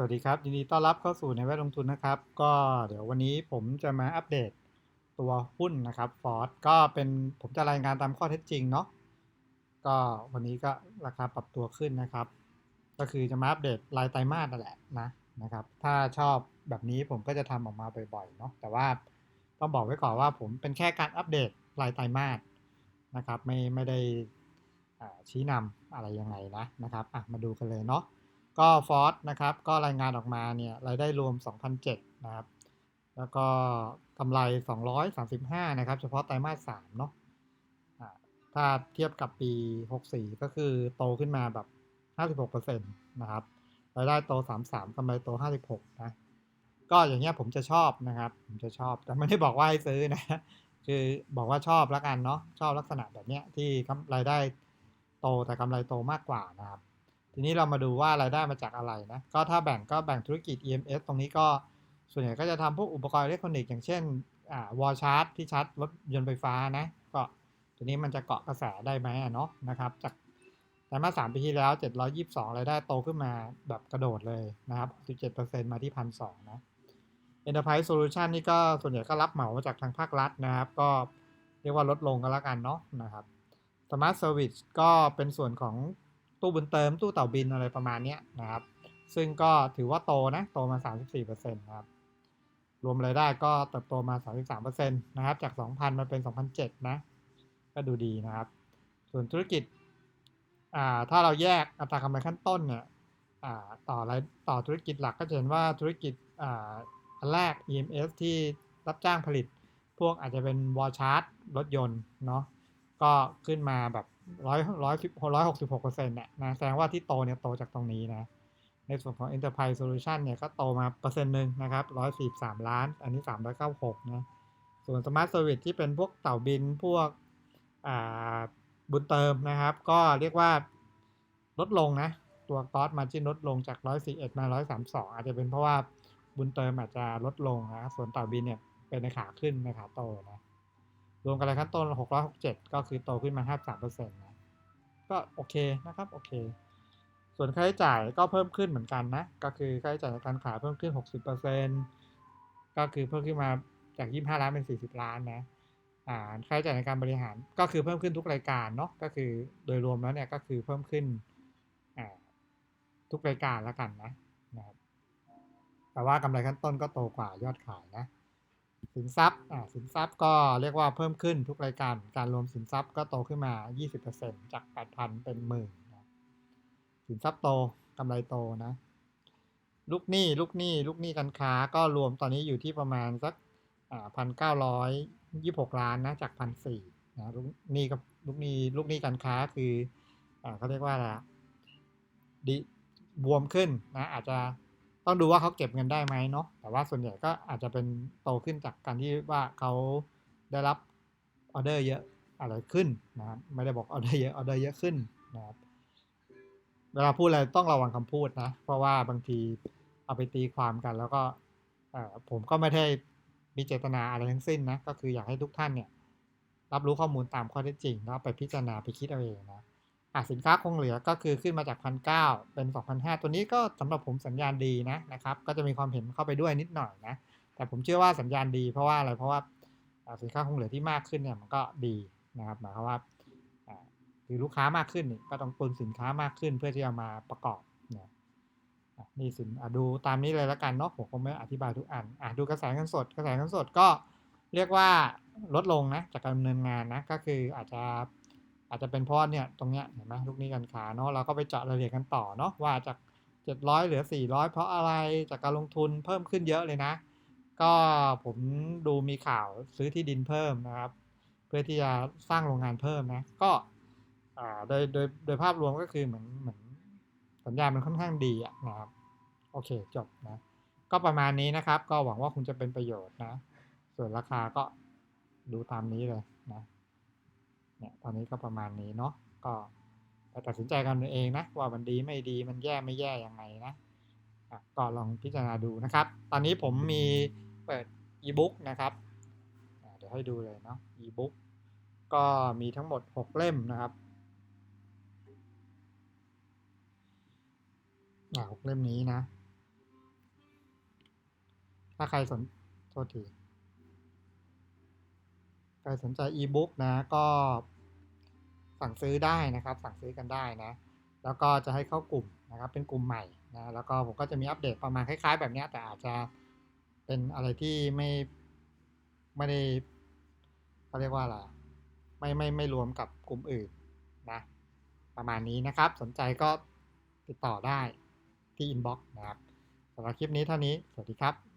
สวัสดีครับ ยินดีต้อนรับเข้าสู่ในแวดลงทุนนะครับ ก็เดี๋ยววันนี้ผมจะมาอัปเดตตัวหุ้นนะครับฟอร์ดก็เป็นผมจะรายงานตามข้อเท็จจริงเนาะก็วันนี้ก็ราคาปรับตัวขึ้นนะครับ ก็คือจะมาอัปเดตรายไตรมาสนั่นแหละนะนะครับ ถ้าชอบแบบนี้ผมก็จะทำออกมาบ่อยๆเนาะแต่ว่าต้องบอกไว้ก่อนว่าผมเป็นแค่การอัปเดตรายไตรมาสนะครับ ไม่ไม่ได้ชี้นำอะไรยังไงนะนะครับมาดูกันเลยเนาะ ก็ฟอร์สนะครับ ก็รายงานออกมาเนี่ยรายได้รวม 2,007นะครับ แล้วก็กำไร 235 นะครับ เฉพาะไตรมาส3เนาะถ้าเทียบกับปี 64 ก็คือโตขึ้นมาแบบ 56%นะครับรายได้โต 33กำไรโต 56 นะ ก็อย่างเงี้ยผมจะชอบนะครับ ผมจะชอบ แต่ไม่ได้บอกว่าให้ซื้อนะ คือบอกว่าชอบแล้วกันเนาะ ชอบลักษณะแบบเนี้ยที่กำรายได้โตแต่กำไรโตมากกว่านะครับ ทีนี้เรามาดูว่ารายได้มาจากอะไรนะ ก็ถ้าแบ่งก็แบ่งธุรกิจ EMS ตรงนี้ก็ส่วนใหญ่ก็จะทำพวกอุปกรณ์อิเล็กทรอนิกส์อย่างเช่นอ่าวอลชาร์จที่ชาร์จรถยนต์ไฟฟ้านะ ก็ทีนี้มันจะเกาะกระแสได้ไหมเนาะนะครับ จากแต่มาสามปีที่แล้ว 722รายได้โตขึ้นมาแบบกระโดดเลยนะครับ17%มาที่พันสนะ Enterprise Solution นี่ก็ส่วนใหญ่ก็รับเหมามาจากทางภาครัฐนะครับ ก็เรียกว่าลดลงกันแล้วกันเนาะนะครับ Smart Service ก็เป็นส่วนของ ตู้บุญเติมตู้เต่าบินอะไรประมาณนี้นะครับ ซึ่งก็ถือว่าโตนะ โตมา 34%นะครับ รวมรายได้ก็เติบโตมา 33%นะครับ จาก 2,000 มาเป็น 2,007นะ ก็ดูดีนะครับ ส่วนธุรกิจอ่าถ้าเราแยกอัตรากำไรขั้นต้นเนี่ยอ่าต่อรายต่อธุรกิจหลักก็จะเห็นว่าธุรกิจอ่าอันแรก EMS ที่รับจ้างผลิต พวกอาจจะเป็นวอลชาร์จรถยนต์เนาะ ก็ขึ้นมาแบบ ร้อยร้อยสิบร้อยหกสิบหกเปอร์เซ็นต์เนี่ยนะแสดงว่าที่โตเนี่ยโตจากตรงนี้นะ ในส่วนของ Enterprise Solution เนี่ยก็โตมาเปอร์เซ็นต์หนึ่งนะครับร้อยสี่สามล้าน อันนี้สามร้อยเก้าหกนะส่วน Smart Service ที่เป็นพวกเต่าบินพวกอ่าบุญเติมนะครับ ก็เรียกว่าลดลงนะ ตัวกอสมาจินลดลงจาก141มา132อาจจะเป็นเพราะว่าบุญเติมอาจจะลดลงนะส่วนเต่าบินเนี่ยเป็นในขาขึ้นในขาโตนะ รวมกันเลยขั้นต้น 667 ก็คือโตขึ้นมา 53%นะก็โอเคนะครับโอเค ส่วนค่าใช้จ่ายก็เพิ่มขึ้นเหมือนกันนะ ก็คือค่าใช้จ่ายในการขายเพิ่มขึ้น 60%ก็คือเพิ่มขึ้นมาจาก 25 ล้านเป็น 40 ล้านนะอ่าค่าใช้จ่ายในการบริหารก็คือเพิ่มขึ้นทุกรายการเนาะก็คือโดยรวมแล้วเนี่ยก็คือเพิ่มขึ้นอ่าทุกรายการแล้วกันนะนะครับแต่ว่ากำไรขั้นต้นก็โตกว่ายอดขายนะ สินทรัพย์อ่าสินทรัพย์ก็เรียกว่าเพิ่มขึ้นทุกรายการ การรวมสินทรัพย์ก็โตขึ้นมา 20%จาก 8,000 เป็นหมื่นนะสินทรัพย์โตกำไรโตนะลูกหนี้ลูกหนี้ลูกหนี้การค้าก็รวมตอนนี้อยู่ที่ประมาณสักพันเก้าร้อยยี่หกล้านนะจากพันสี่นะลูกหนี้กับลูกหนี้ลูกหนี้การค้าคืออ่าเขาเรียกว่าอะไรดิบวมขึ้นนะอาจจะ ต้องดูว่าเขาเก็บเงินได้ไหมเนาะแต่ว่าส่วนใหญ่ก็อาจจะเป็นโตขึ้นจากการที่ว่าเขาได้รับออเดอร์เยอะอะไรขึ้นนะครับไม่ได้บอกออเดอร์เยอะออเดอร์เยอะขึ้นนะครับเวลาพูดอะไรต้องระวังคำพูดนะ เพราะว่าบางทีเอาไปตีความกัน แล้วก็ผมก็ไม่ได้มีเจตนาอะไรทั้งสิ้นนะ ก็คืออยากให้ทุกท่านเนี่ย รับรู้ข้อมูลตามข้อเท็จจริงแล้วไปพิจารณาไปคิดเอาเองนะ อะสินค้าคงเหลือก็คือขึ้นมาจากพันเเป็นสองพันห้าตัวนี้ก็สำหรับผมสัญญาณดีนะนะครับ ก็จะมีความเห็นเข้าไปด้วยนิดหน่อยนะ แต่ผมเชื่อว่าสัญญาณดีเพราะว่าอะไรเพราะว่าาสินค้าคงเหลือที่มากขึ้นเนี่ยมันก็ดีนะครับหมายความว่าคือลูกค้ามากขึ้นก็ต้องตุนสินค้ามากขึ้นเพื่อที่จะมาประกอบนะนี่สินดูตามนี้เลยแล้วกันเนาะผมคงไม่อธิบายทุกอันอดูกระแสเงินสดกระแสเงินสดก็เรียกว่าลดลงนะจากการดำเนินงานนะก็คืออาจจะ อาจจะเป็นเพราะเนี่ยตรงเนี้ยเห็นไหมลูกหนี้การค้าเนาะเราก็ไปเจาะรายละเอียดกันต่อเนาะว่าจาก 700 เหลือ 400 เพราะอะไรจากการลงทุนเพิ่มขึ้นเยอะเลยนะ ก็ผมดูมีข่าวซื้อที่ดินเพิ่มนะครับ เพื่อที่จะสร้างโรงงานเพิ่มนะก็อ่าโดยโดยโดยภาพรวมก็คือเหมือนเหมือนสัญญาณมันค่อนข้างดีอะนะครับโอเคจบนะก็ประมาณนี้นะครับ ก็หวังว่าคงจะเป็นประโยชน์นะ ส่วนราคาก็ดูตามนี้เลยนะ เนี่ยตอนนี้ก็ประมาณนี้เนาะก็ไปตัดสินใจกันเองนะ ว่ามันดีไม่ดีมันแย่ไม่แย่ยังไงนะก็ลองพิจารณาดูนะครับ ตอนนี้ผมมีเปิดอีบุ๊กนะครับเดี๋ยวให้ดูเลยเนาะอีบุ๊กก็มีทั้งหมด 6 เล่มนะครับหกเล่มนี้นะ ถ้าใครสนโทษที ครสนใจอีบุ๊กนะก็สั่งซื้อได้นะครับ สั่งซื้อกันได้นะ แล้วก็จะให้เข้ากลุ่มนะครับ เป็นกลุ่มใหม่นะ แล้วก็ผมก็จะมีอัปเดตประมาณคล้าย ๆ แบบนี้แต่อาจจะเป็นอะไรที่ไม่ไม่ได้เขาเรียกว่าอะไรไม่ไม่ไม่รวมกับกลุ่มอื่นนะ ประมาณนี้นะครับ สนใจก็ติดต่อได้ที่อินบ็อกซ์นะครับสำหรับคลิปนี้เท่านี้ สวัสดีครับ